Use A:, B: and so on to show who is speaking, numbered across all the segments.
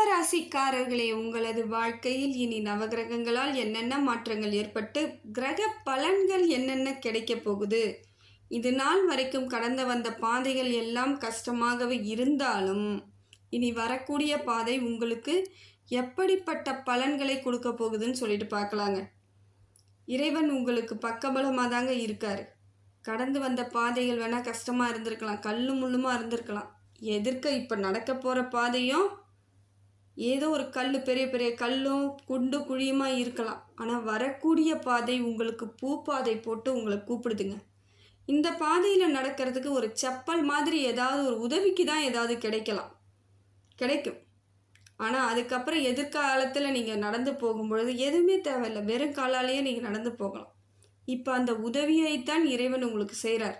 A: கும்பராசிக்காரர்களே உங்களது வாழ்க்கையில் இனி நவகிரகங்களால் என்னென்ன மாற்றங்கள் ஏற்பட்டு கிரக பலன்கள் என்னென்ன கிடைக்கப் போகுது? இது நாள் வரைக்கும் கடந்து வந்த பாதைகள் எல்லாம் கஷ்டமாகவே இருந்தாலும் இனி வரக்கூடிய பாதை உங்களுக்கு எப்படிப்பட்ட பலன்களை கொடுக்க போகுதுன்னு சொல்லிட்டு பார்க்கலாங்க. இறைவன் உங்களுக்கு பக்கபலமாக தாங்க இருக்கார். கடந்து வந்த பாதைகள் வேணால் கஷ்டமாக இருந்திருக்கலாம் கல்லு முள்ளுமாக இருந்திருக்கலாம். எதிர்க்க இப்போ நடக்க போகிற பாதையும் ஏதோ ஒரு கல் பெரிய பெரிய கல்லும் குண்டு குழியுமா இருக்கலாம். ஆனால் வரக்கூடிய பாதை உங்களுக்கு பூ பாதை போட்டு உங்களை கூப்பிடுதுங்க. இந்த பாதையில் நடக்கிறதுக்கு ஒரு செப்பல் மாதிரி ஏதாவது ஒரு உதவிக்கு தான் ஏதாவது கிடைக்கலாம். கிடைக்கும். ஆனால் அதுக்கப்புறம் எதிர்காலத்தில் நீங்கள் நடந்து போகும்பொழுது எதுவுமே தேவையில்லை. வெறும் காலாலேயே நீங்கள் நடந்து போகலாம். இப்போ அந்த உதவியைத்தான் இறைவன் உங்களுக்கு செய்கிறார்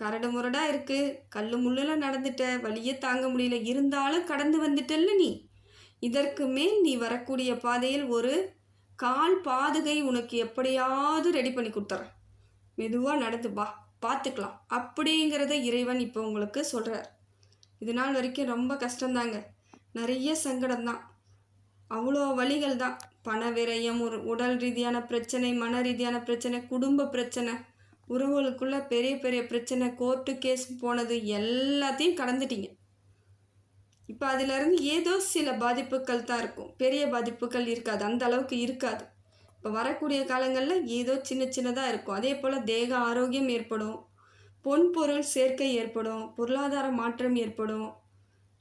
A: கரடு முரடாக இருக்குது கல் முள்ளெல்லாம் நடந்துட்ட. வழியே தாங்க முடியல. இருந்தாலும் கடந்து வந்துட்டல்ல நீ. இதற்கு மேல் நீ வரக்கூடிய பாதையில் ஒரு கால் பாதுகை உனக்கு எப்படியாவது ரெடி பண்ணி கொடுத்துறேன். மெதுவாக நடந்து பா பார்த்துக்கலாம் அப்படிங்கிறத இறைவன் இப்போ உங்களுக்கு சொல்கிறார் இது நாள் வரைக்கும் ரொம்ப கஷ்டம்தாங்க. நிறைய சங்கடம் தான் அவ்வளோ வழிகள் தான் பண விரயம் ஒரு உடல் ரீதியான பிரச்சனை மன ரீதியான பிரச்சனை குடும்ப பிரச்சனை. உறவுகளுக்குள்ள பெரிய பெரிய பிரச்சனை கோர்ட்டு கேஸ் போனது எல்லாத்தையும் கடந்துட்டீங்க. இப்போ அதிலிருந்து ஏதோ சில பாதிப்புகள் தான் இருக்கும். பெரிய பாதிப்புகள் இருக்காது. அந்த அளவுக்கு இருக்காது. இப்போ வரக்கூடிய காலங்களில் ஏதோ சின்ன சின்னதாக இருக்கும். அதே போல் தேக ஆரோக்கியம் ஏற்படும். பொன் பொருள் சேர்க்கை ஏற்படும். பொருளாதார மாற்றம் ஏற்படும்.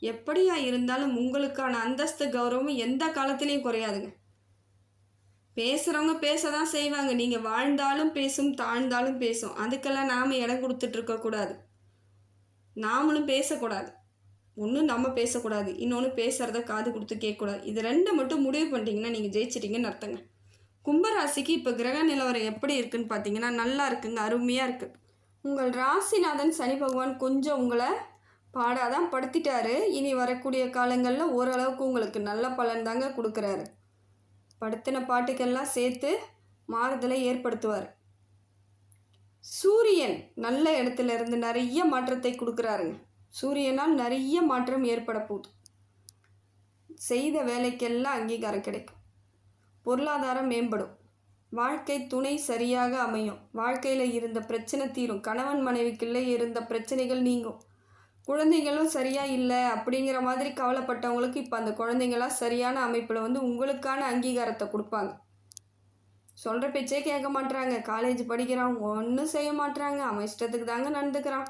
A: எப்படியா இருந்தாலும் உங்களுக்கான அந்தஸ்து கௌரவம் எந்த காலத்துலேயும் குறையாதுங்க. பேசுகிறவங்க பேச தான் செய்வாங்க. நீங்கள் வாழ்ந்தாலும் பேசும் தாழ்ந்தாலும் பேசும். அதுக்கெல்லாம் நாம் இடம் கொடுத்துட்ருக்கக்கூடாது நாமளும் பேசக்கூடாது. ஒன்று நம்ம பேசக்கூடாது. இன்னொன்று பேசுகிறத காது கொடுத்து கேட்கக்கூடாது. இது ரெண்டை மட்டும் முடிவு பண்ணிட்டீங்கன்னா நீங்கள் ஜெயிச்சிட்டீங்கன்னு அர்த்தங்க. கும்பராசிக்கு இப்போ கிரக நிலவரம் எப்படி இருக்குன்னு பார்த்தீங்கன்னா நல்லா இருக்குங்க. அருமையாக இருக்குது உங்கள் ராசிநாதன் சனி பகவான் கொஞ்சம் உங்களை பாடாதான் படுத்திட்டாரு. இனி வரக்கூடிய காலங்களில் ஓரளவுக்கு உங்களுக்கு நல்ல பலன் தாங்க கொடுக்குறாரு. படுத்தின பாட்டுக்கெல்லாம் சேர்த்து மாறுதலை ஏற்படுத்துவார். சூரியன் நல்ல இடத்துல இருந்து நிறைய மாற்றத்தை கொடுக்குறாருங்க சூரியனால் நிறைய மாற்றம் ஏற்பட போகுது. செய்த வேலைக்கெல்லாம் அங்கீகாரம் கிடைக்கும். பொருளாதாரம் மேம்படும். வாழ்க்கை துணை சரியாக அமையும். வாழ்க்கையில் இருந்த பிரச்சனை தீரும். கணவன் மனைவிக்குள்ளே இருந்த பிரச்சனைகள் நீங்கும். குழந்தைங்களும் சரியாக இல்லை அப்படிங்கிற மாதிரி கவலைப்பட்டவங்களுக்கு இப்போ அந்த குழந்தைங்களாம் சரியான அமைப்பில் வந்து உங்களுக்கான அங்கீகாரத்தை கொடுப்பாங்க. சொல்கிற பேச்சே கேட்க மாட்டுறாங்க காலேஜ் படிக்கிறான் ஒன்றும் செய்ய மாட்றாங்க. அவன் இஷ்டத்துக்கு தாங்க நடந்துக்கிறான்.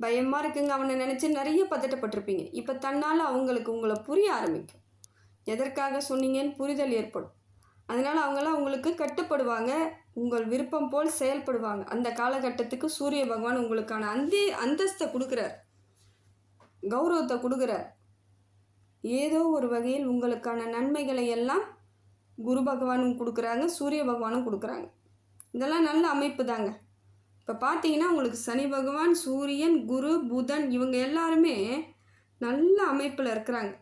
A: பயமாக இருக்குங்க. அவனை நினச்சி நிறைய பதட்டப்பட்டிருப்பீங்க. இப்போ தன்னால் அவங்களுக்கு உங்களை புரிய ஆரம்பிக்கும். எதற்காக சொன்னீங்கன்னு புரிதல் ஏற்படும். அதனால் அவங்களாம் உங்களுக்கு கட்டுப்படுவாங்க. உங்கள் விருப்பம் போல் செயல்படுவாங்க. அந்த காலகட்டத்துக்கு சூரிய பகவான் உங்களுக்கான அந்த அந்தஸ்தை கொடுக்குறாரு. கௌரவத்தை கொடுக்குறார் ஏதோ ஒரு வகையில் உங்களுக்கான நன்மைகளை எல்லாம் குரு பகவானும் கொடுக்குறாங்க சூரிய பகவானும் கொடுக்குறாங்க. இதெல்லாம் நல்ல அமைப்பு தாங்க. இப்போ பார்த்தீங்கன்னா உங்களுக்கு சனி பகவான் சூரியன் குரு புதன் இவங்க எல்லாருமே நல்ல அமைப்பில் இருக்கிறாங்க.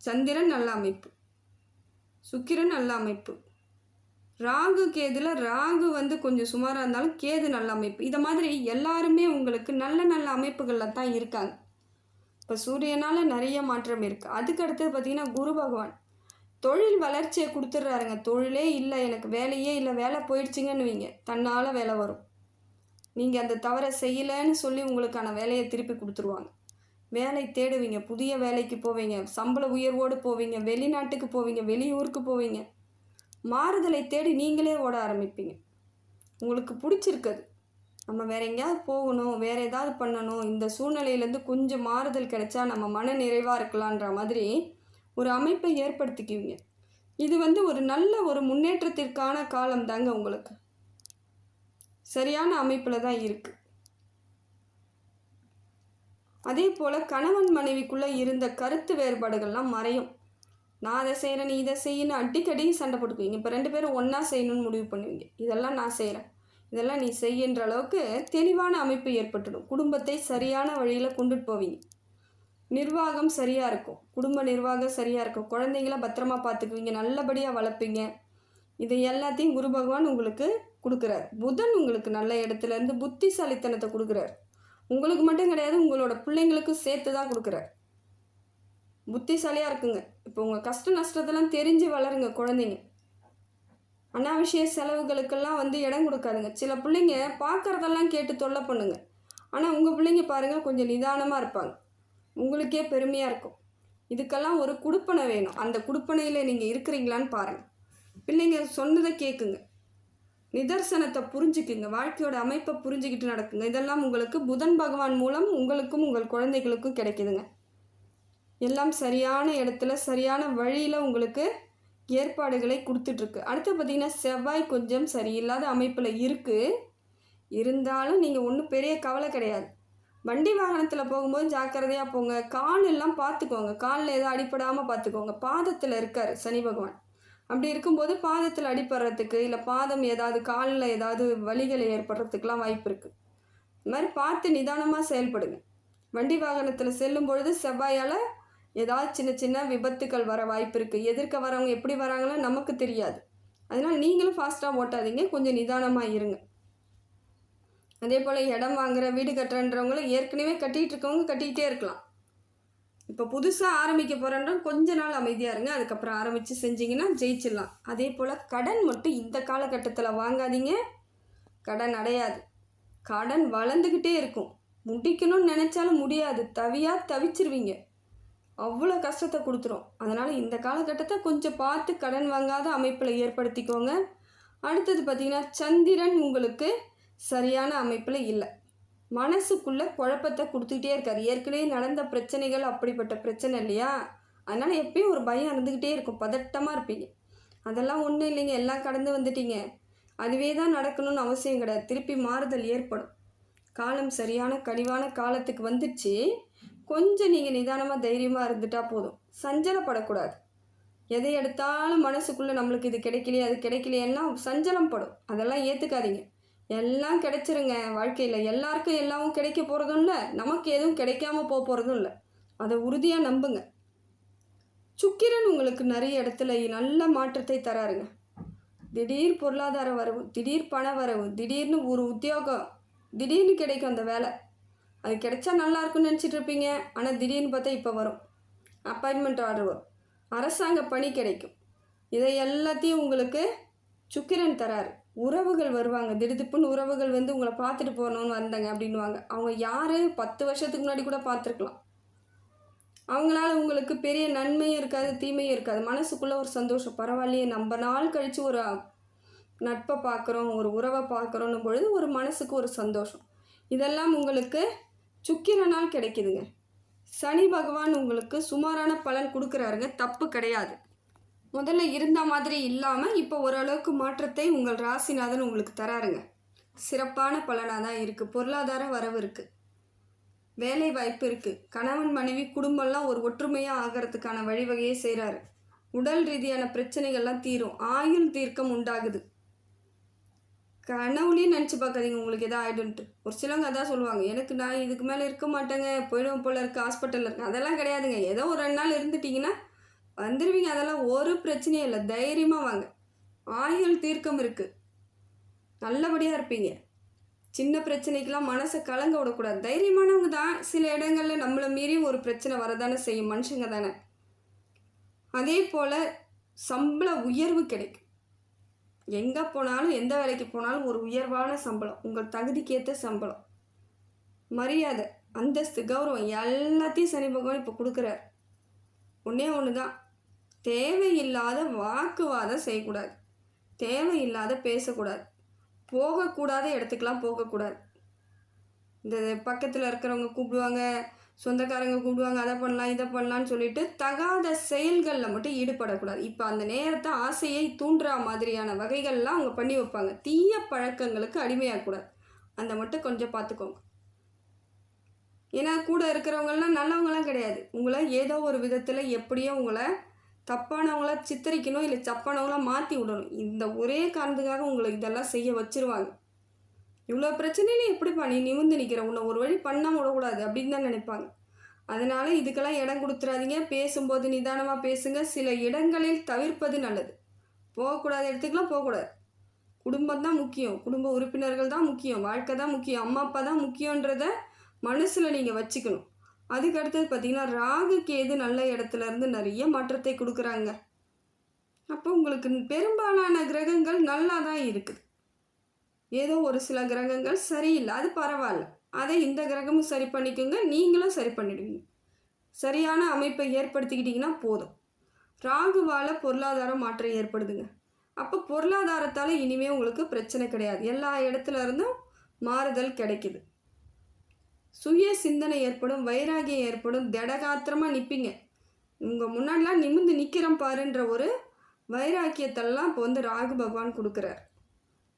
A: சந்திரன் நல்ல அமைப்பு. சுக்கிரன் நல்ல அமைப்பு. ராகு கேதுல ராகு வந்து கொஞ்சம் சுமாராக இருந்தாலும் கேது நல்ல அமைப்பு. இதை மாதிரி எல்லாருமே உங்களுக்கு நல்ல நல்ல அமைப்புகளில் தான் இருக்காங்க. இப்போ சூரியனால் நிறைய மாற்றம் இருக்குது அதுக்கு அடுத்தது பார்த்திங்கன்னா குரு பகவான். தொழில் வளர்ச்சியை கொடுத்துட்றாருங்க. தொழிலே இல்லை எனக்கு வேலையே இல்லை வேலை போயிடுச்சிங்கன்னு வைங்க. தன்னால் வேலை வரும். நீங்கள் அந்த தவறை செய்யலைன்னு சொல்லி உங்களுக்கான வேலையை திருப்பி கொடுத்துருவாங்க. வேலை தேடுவீங்க. புதிய வேலைக்கு போவீங்க. சம்பள உயர்வோடு போவீங்க. வெளிநாட்டுக்கு போவீங்க. வெளியூருக்கு போவீங்க. மாறுதலை தேடி நீங்களே ஓட ஆரம்பிப்பீங்க. உங்களுக்கு பிடிச்சிருக்குது. நம்ம வேற எங்கேயாவது போகணும் வேற ஏதாவது பண்ணணும் இந்த சூழ்நிலையிலேருந்து கொஞ்சம் மாறுதல் கிடைச்சா நம்ம மன நிறைவாக இருக்கலான்ற மாதிரி ஒரு அமைப்பை ஏற்படுத்திக்குவீங்க. இது வந்து ஒரு நல்ல ஒரு முன்னேற்றத்திற்கான காலம் தாங்க உங்களுக்கு. சரியான அமைப்பில் தான் இருக்குது அதே போல் கணவன் மனைவிக்குள்ளே இருந்த கருத்து வேறுபாடுகள்லாம் மறையும். நான் அதை செய்கிறேன் நீ இதை செய்யணும் அடிக்கடி சண்டை போட்டுக்குவீங்க. இப்போ ரெண்டு பேரும் ஒன்றா செய்யணும்னு முடிவு பண்ணுவீங்க. இதெல்லாம் நான் செய்கிறேன் இதெல்லாம் நீ செய்யன்ற அளவுக்கு தெளிவான அமைப்பு ஏற்பட்டுடும். குடும்பத்தை சரியான வழியில் கொண்டுட்டு போவீங்க. நிர்வாகம் சரியாக இருக்கும். குடும்ப நிர்வாகம் சரியாக இருக்கும். குழந்தைங்கள பத்திரமா பார்த்துக்குவீங்க. நல்லபடியாக வளர்ப்பீங்க. இது எல்லாத்தையும் குரு பகவான் உங்களுக்கு கொடுக்குறார். புதன் உங்களுக்கு நல்ல இடத்துல இருந்து புத்திசாலித்தனத்தை கொடுக்குறார். உங்களுக்கு மட்டும் கிடையாது உங்களோட பிள்ளைங்களுக்கும் சேர்த்து தான் கொடுக்குறார். புத்திசாலியாக இருக்குங்க. இப்போ உங்கள் கஷ்ட நஷ்டத்தெல்லாம் தெரிஞ்சு வளருங்க குழந்தைங்க. அனாவசிய செலவுகளுக்கெல்லாம் வந்து இடம் கொடுக்காதுங்க. சில பிள்ளைங்க பார்க்குறதெல்லாம் கேட்டு தொல்லை பண்ணுங்க. ஆனால் உங்கள் பிள்ளைங்க பாருங்கள் கொஞ்சம் நிதானமாக இருப்பாங்க. உங்களுக்கே பெருமையாக இருக்கும். இதுக்கெல்லாம் ஒரு குடுப்பனை வேணும். அந்த குடுப்பனையில் நீங்கள் இருக்கிறீங்களான்னு பாருங்கள் பிள்ளைங்க சொன்னதை கேட்குங்க நிதர்சனத்தை புரிஞ்சுக்குங்க. வாழ்க்கையோட அமைப்பை புரிஞ்சுக்கிட்டு நடக்குங்க. இதெல்லாம் உங்களுக்கு புதன் பகவான் மூலம் உங்களுக்கும் உங்கள் குழந்தைகளுக்கும் கிடைக்குதுங்க. எல்லாம் சரியான இடத்துல சரியான வழியில் உங்களுக்கு ஏற்பாடுகளை கொடுத்துட்ருக்கு. அடுத்து பார்த்திங்கன்னா செவ்வாய் கொஞ்சம் சரியில்லாத அமைப்பில் இருக்குது இருந்தாலும் நீங்கள் ஒன்றும் பெரிய கவலை கிடையாது. வண்டி வாகனத்தில் போகும்போது ஜாக்கிரதையாக போங்க. கால் எல்லாம் பார்த்துக்கோங்க காலில் எதுவும் அடிப்படாமல் பார்த்துக்கோங்க பாதத்தில் இருக்கார் சனி பகவான். அப்படி இருக்கும்போது பாதத்தில் அடிப்படுறதுக்கு இல்லை பாதம் ஏதாவது காலில் ஏதாவது வலிகள் ஏற்படுறதுக்கெலாம் வாய்ப்பு இருக்குது இது மாதிரி பார்த்து நிதானமாக செயல்படுங்க. வண்டி வாகனத்தில் செல்லும் பொழுது செவ்வாயால் ஏதாவது சின்ன சின்ன விபத்துக்கள் வர வாய்ப்பு இருக்குது எதிர்க்க வரவங்க எப்படி வராங்களோ நமக்கு தெரியாது. அதனால் நீங்களும் ஃபாஸ்ட்டாக ஓட்டாதீங்க. கொஞ்சம் நிதானமாக இருங்க. அதே போல் இடம் வாங்குற வீடு கட்டுறன்றவங்களும் ஏற்கனவே கட்டிகிட்டு இருக்கவங்க கட்டிக்கிட்டே இருக்கலாம். இப்போ புதுசாக ஆரம்பிக்க போகிறன்றவங்க கொஞ்ச நாள் அமைதியாக இருங்க. அதுக்கப்புறம் ஆரம்பித்து செஞ்சிங்கன்னா ஜெயிச்சிடலாம். அதே போல் கடன் மட்டும் இந்த காலகட்டத்தில் வாங்காதீங்க. கடன் அடையாது. கடன் வளர்ந்துக்கிட்டே இருக்கும். முடிக்கணும்னு நினச்சாலும் முடியாது. தவியாக தவிச்சிருவீங்க. அவ்வளோ கஷ்டத்தை கொடுத்துரும். அதனால் இந்த காலகட்டத்தை கொஞ்சம் பார்த்து கடன் வாங்காத அமைப்பில் ஏற்படுத்திக்கோங்க. அடுத்தது பார்த்திங்கன்னா சந்திரன் உங்களுக்கு சரியான அமைப்பில் இல்லை. மனசுக்குள்ளே குழப்பத்தை கொடுத்துக்கிட்டே இருக்கார். ஏற்கனவே நடந்த பிரச்சனைகள் அப்படிப்பட்ட பிரச்சனை இல்லையா? அதனால் எப்பயும் ஒரு பயம் இருந்துக்கிட்டே இருக்கும். பதட்டமாக இருப்பீங்க. அதெல்லாம் ஒன்றும் இல்லைங்க. எல்லாம் கடந்து வந்துட்டீங்க. அதுவே தான் நடக்கணும்னு அவசியம் கிடையாது. திருப்பி மாறுதல் ஏற்படும். காலம் சரியான கழிவான காலத்துக்கு வந்துச்சு கொஞ்சம் நீங்கள் நிதானமாக தைரியமாக இருந்துட்டால் போதும். சஞ்சலப்படக்கூடாது. எதை எடுத்தாலும் மனசுக்குள்ளே நம்மளுக்கு இது கிடைக்கலையே அது கிடைக்கலையேன்னா சஞ்சலம் படும். அதெல்லாம் ஏற்றுக்காதீங்க எல்லாம் கிடைச்சிருங்க வாழ்க்கையில். எல்லாருக்கும் எல்லாமும் கிடைக்க போகிறதும் இல்லை நமக்கு எதுவும் கிடைக்காம போக போகிறதும் இல்லை. அதை உறுதியாக நம்புங்க. சுக்கிரன் உங்களுக்கு நிறைய இடத்துல நல்ல மாற்றத்தை தராருங்க. திடீர் பொருளாதார வரவு திடீர் பண வரவு திடீர்னு ஒரு உத்தியோகம் திடீர்னு கிடைக்கும் அந்த வேலை. அது கிடைச்சா நல்லா இருக்கும்னு நினச்சிட்டு இருப்பீங்க ஆனால் திடீர்னு பார்த்தா இப்போ வரும். அப்பாயின்மெண்ட் ஆர்டர் வரும். அரசாங்க பணி கிடைக்கும். இதை எல்லாத்தையும் உங்களுக்கு சுக்கிரன் தராரு. உறவுகள் வருவாங்க. திடுதிப்புன்னு உறவுகள் வந்து உங்களை பார்த்துட்டு போகணுன்னு வந்தாங்க அப்படின்வாங்க அவங்க யார்? பத்து வருஷத்துக்கு முன்னாடி கூட பார்த்துருக்கலாம். அவங்களால உங்களுக்கு பெரிய நன்மையும் இருக்காது தீமையும் இருக்காது. மனசுக்குள்ளே ஒரு சந்தோஷம். பரவாயில்லையே நம்ம நாள் கழித்து ஒரு நட்பை பார்க்குறோம் ஒரு உறவை பார்க்குறோன்னும் பொழுது ஒரு மனசுக்கு ஒரு சந்தோஷம். இதெல்லாம் உங்களுக்கு சுக்கிரனால் கிடைக்குதுங்க. சனி பகவான் உங்களுக்கு சுமாரான பலன் கொடுக்குறாருங்க. தப்பு கிடையாது. முதல்ல இருந்த மாதிரி இல்லாமல் இப்போ ஓரளவுக்கு மாற்றத்தை உங்கள் ராசிநாதன் உங்களுக்கு தராருங்க. சிறப்பான பலனாக தான் இருக்குது பொருளாதார வரவு இருக்குது வேலை வாய்ப்பு இருக்குது கணவன் மனைவி குடும்பம்லாம் ஒரு ஒற்றுமையாக ஆகிறதுக்கான வழிவகையை செய்கிறாரு உடல் ரீதியான பிரச்சனைகள்லாம் தீரும். ஆயுள் தீர்க்கம் உண்டாகுது. கனவுலேயும் நினச்சி பார்க்காதீங்க. உங்களுக்கு எதாவது ஆகிடுன்ட்டு ஒரு சிலவங்க அதான் சொல்லுவாங்க எனக்கு நான் இதுக்கு மேலே இருக்க மாட்டேங்க. போயிடும் போல இருக்க ஹாஸ்பிட்டலில் இருக்கேன் அதெல்லாம் கிடையாதுங்க. ஏதோ ஒரு ரெண்டு நாள் இருந்துட்டிங்கன்னா வந்துடுவீங்க அதெல்லாம் ஒரு பிரச்சனையும் இல்லை. தைரியமாக வாங்க. ஆயுள் தீர்க்கம் இருக்குது நல்லபடியாக இருப்பீங்க. சின்ன பிரச்சனைக்கெல்லாம் மனசை கலங்க விடக்கூடாது. தைரியமானவங்க தான் சில இடங்களில் நம்மளை மீறி ஒரு பிரச்சனை வரதானே செய்யும். மனுஷங்க தானே. அதே போல் சம்பள உயர்வு கிடைக்கும். எங்கே போனாலும் எந்த வேலைக்கு போனாலும் ஒரு உயர்வான சம்பளம். உங்கள் தகுதிக்கேற்ற சம்பளம். மரியாதை அந்தஸ்து கௌரவம் எல்லாத்தையும் சனி பகவான் இப்போ கொடுக்குறார். ஒன்றே ஒன்று தான் தேவையில்லாத வாக்குவாதம் செய்யக்கூடாது. தேவையில்லாத பேசக்கூடாது. போகக்கூடாத இடத்துக்கெலாம் போகக்கூடாது. இந்த பக்கத்தில் இருக்கிறவங்க கூப்பிடுவாங்க சொந்தக்காரங்க கூப்பிடுவாங்க அதை பண்ணலாம் இதை பண்ணலான்னு சொல்லிட்டு தகாத செயல்களில் மட்டும் ஈடுபடக்கூடாது. இப்போ அந்த நேரத்தை ஆசையை தூண்டுற மாதிரியான வகைகள்லாம் அவங்க பண்ணி வைப்பாங்க. தீய பழக்கங்களுக்கு அடிமையாகக்கூடாது. அந்த மட்டும் கொஞ்சம் பார்த்துக்கோங்க. ஏன்னா கூட இருக்கிறவங்கலாம் நல்லவங்களாம் கிடையாது. உங்களை ஏதோ ஒரு விதத்தில் எப்படியோ உங்களை தப்பானவங்கள சித்தரிக்கணும் இல்லை தப்பானவங்களாக மாற்றி விடணும். இந்த ஒரே காரணத்துக்காக உங்களை இதெல்லாம் செய்ய வச்சுருவாங்க. இவ்வளோ பிரச்சனையில எப்படிப்பா நீ நிமிந்து நிற்கிற உன்னை ஒரு வழி பண்ணாமல் விடக்கூடாது அப்படின்னு தான் நினைப்பாங்க. அதனால் இதுக்கெல்லாம் இடம் கொடுத்துறாதீங்க. பேசும்போது நிதானமாக பேசுங்க. சில இடங்களில் தவிர்ப்பது நல்லது. போகக்கூடாத இடத்துக்குலாம் போகக்கூடாது. குடும்பம் தான் முக்கியம். குடும்ப உறுப்பினர்கள் தான் முக்கியம். வாழ்க்கை தான் முக்கியம். அம்மா அப்பா தான் முக்கியன்றத மனசில் நீங்கள் வச்சுக்கணும். அதுக்கு அடுத்தது பார்த்தீங்கன்னா ராகு கேது நல்ல இடத்துல இருந்து நிறைய மாற்றத்தை கொடுக்குறாங்க. அப்போ உங்களுக்கு பெரும்பாலான கிரகங்கள் நல்லா தான் இருக்குது. ஏதோ ஒரு சில கிரகங்கள் சரியில்லை. அது பரவாயில்ல. அதை இந்த கிரகமும் சரி பண்ணிக்கோங்க. நீங்களும் சரி பண்ணிடுவீங்க. சரியான அமைப்பை ஏற்படுத்திக்கிட்டிங்கன்னா போதும். ராகுவால் பொருளாதார மாற்றம் ஏற்படுதுங்க. அப்போ பொருளாதாரத்தால் இனிமேல் உங்களுக்கு பிரச்சனை கிடையாது. எல்லா இடத்துல இருந்தும் மாறுதல் கிடைக்குது. சுய சிந்தனை ஏற்படும் வைராகியம் ஏற்படும். திடகாத்திரமாக நிற்பீங்க உங்கள் முன்னாடிலாம் நிமிந்து நிற்கிறோம் பாருன்ற ஒரு வைராக்கியத்தெல்லாம் இப்போ வந்து ராகு பகவான் கொடுக்குறார்.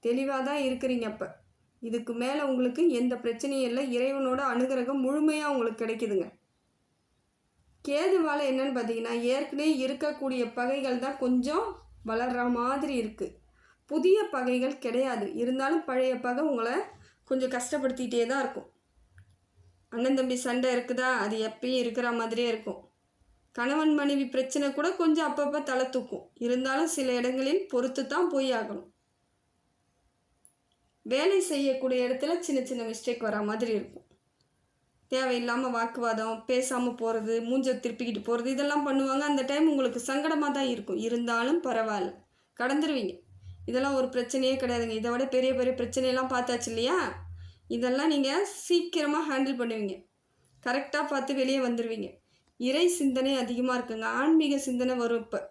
A: தெளிவாக தான் இருக்கிறீங்க அப்போ. இதுக்கு மேலே உங்களுக்கு எந்த பிரச்சனையும் இல்லை. இறைவனோட அனுகிரகம் முழுமையாக உங்களுக்கு கிடைக்குதுங்க. கேதுவால் என்னன்னு பார்த்தீங்கன்னா ஏற்கனவே இருக்கக்கூடிய பகைகள் தான் கொஞ்சம் வளர்கிற மாதிரி இருக்குது புதிய பகைகள் கிடையாது. இருந்தாலும் பழைய பகை உங்களை கொஞ்சம் கஷ்டப்படுத்திகிட்டே தான் இருக்கும். அண்ணன் தம்பி சண்டை இருக்குதா? அது எப்பயும் இருக்கிற மாதிரியே இருக்கும். கணவன் மனைவி பிரச்சனை கூட கொஞ்சம் அப்பப்போ தலை தூக்கும். இருந்தாலும் சில இடங்களில் பொறுத்து தான் போய் ஆகணும். வேலை செய்யக்கூடிய இடத்துல சின்ன சின்ன மிஸ்டேக் வர மாதிரி இருக்கும். தேவையில்லாமல் வாக்குவாதம் பேசாமல் போகிறது மூஞ்ச திருப்பிக்கிட்டு போகிறது இதெல்லாம் பண்ணுவாங்க. அந்த டைம் உங்களுக்கு சங்கடமாக தான் இருக்கும். இருந்தாலும் பரவாயில்ல. கடந்துருவீங்க. இதெல்லாம் ஒரு பிரச்சனையே கிடையாதுங்க. இதை விட பெரிய பெரிய பிரச்சனையெல்லாம் பார்த்தாச்சு இல்லையா? இதெல்லாம் நீங்கள் சீக்கிரமாக ஹேண்டில் பண்ணுவீங்க. கரெக்டாக பார்த்து வெளியே வந்துடுவீங்க இறை சிந்தனை அதிகமாக இருக்குங்க. ஆன்மீக சிந்தனை வரும் இப்போ.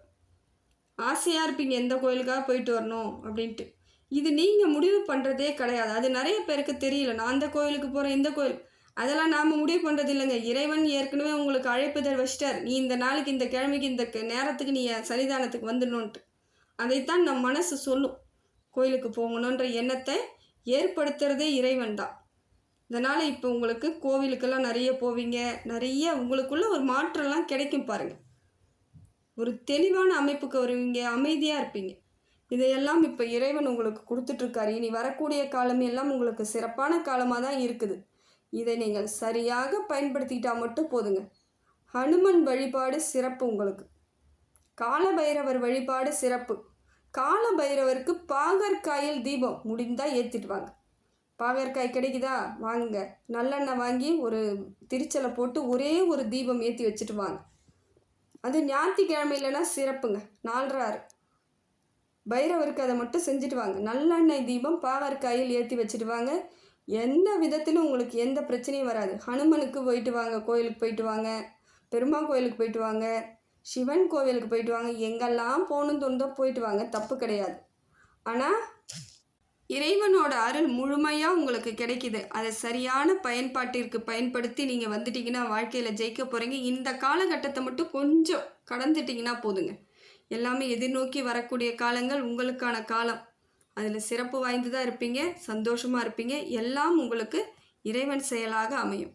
A: ஆசையாக இருப்பீங்க. எந்த கோயிலுக்காக போயிட்டு வரணும் அப்படின்ட்டு. இது நீங்கள் முடிவு பண்ணுறதே கிடையாது. அது நிறைய பேருக்கு தெரியல. நான் அந்த கோயிலுக்கு போகிறேன் இந்த கோயில். அதெல்லாம் நாம் முடிவு பண்ணுறது இல்லைங்க. இறைவன் ஏற்கனவே உங்களுக்கு அழைப்புதல் வச்சிட்டார். நீ இந்த நாளைக்கு இந்த கிழமைக்கு இந்த க- நேரத்துக்கு நீ என் சன்னிதானத்துக்கு வந்துடணுன்ட்டு அதைத்தான் நம் மனசு சொல்லும். கோயிலுக்கு போகணுன்ற எண்ணத்தை ஏற்படுத்துறதே இறைவன் தான். இதனால் இப்போ உங்களுக்கு கோவிலுக்கெல்லாம் நிறைய போவீங்க. நிறைய உங்களுக்குள்ள ஒரு மாற்றம்லாம் கிடைக்கும் பாருங்கள் ஒரு தெளிவான அமைப்புக்கு வருவீங்க. அமைதியாக இருப்பீங்க. இதையெல்லாம் இப்போ இறைவன் உங்களுக்கு கொடுத்துட்ருக்காரு இனி வரக்கூடிய காலம் எல்லாம் உங்களுக்கு சிறப்பான காலமாக தான் இருக்குது. இதை நீங்கள் சரியாக பயன்படுத்திக்கிட்டால் மட்டும் போதுங்க. ஹனுமன் வழிபாடு சிறப்பு உங்களுக்கு. காலபைரவர் வழிபாடு சிறப்பு. காலபைரவருக்கு பாகற்காயில் தீபம் முடிந்தால் ஏற்றிட்டு வாங்க. பாகற்காய் கிடைக்குதா? வாங்குங்க. நல்லெண்ணெய் வாங்கி ஒரு திரிச்சலை போட்டு ஒரே ஒரு தீபம் ஏற்றி வச்சுட்டு வாங்க. அது ஞாயிற்றுக்கிழமையிலனா சிறப்புங்க. நாலராறு பைரவருக்கு அதை மட்டும் செஞ்சுட்டு வாங்க நல்லெண்ணெய் தீபம் பாவற்காயில் ஏற்றி வச்சுட்டு வாங்க எந்த விதத்திலும் உங்களுக்கு எந்த பிரச்சனையும் வராது. ஹனுமனுக்கு போயிட்டு வாங்க கோயிலுக்கு போயிட்டு வாங்க. பெருமாள் கோயிலுக்கு போயிட்டு வாங்க. சிவன் கோவிலுக்கு போயிட்டு வாங்க. எங்கெல்லாம் போகணுன்னு தோணுதோ போயிட்டு வாங்க. தப்பு கிடையாது. ஆனால் இறைவனோட அருள் முழுமையாக உங்களுக்கு கிடைக்குது. அதை சரியான பயன்பாட்டிற்கு பயன்படுத்தி நீங்கள் வந்துட்டீங்கன்னா வாழ்க்கையில் ஜெயிக்க போகிறீங்க இந்த காலகட்டத்தை மட்டும் கொஞ்சம் கடந்துட்டிங்கன்னா போதுங்க. எல்லாமே எதிர்நோக்கி வரக்கூடிய காலங்கள் உங்களுக்கான காலம். அதில் சிறப்பு வாய்ந்ததாக இருப்பீங்க சந்தோஷமாக இருப்பீங்க. எல்லாம் உங்களுக்கு இறைவன் செயலாக அமையும்.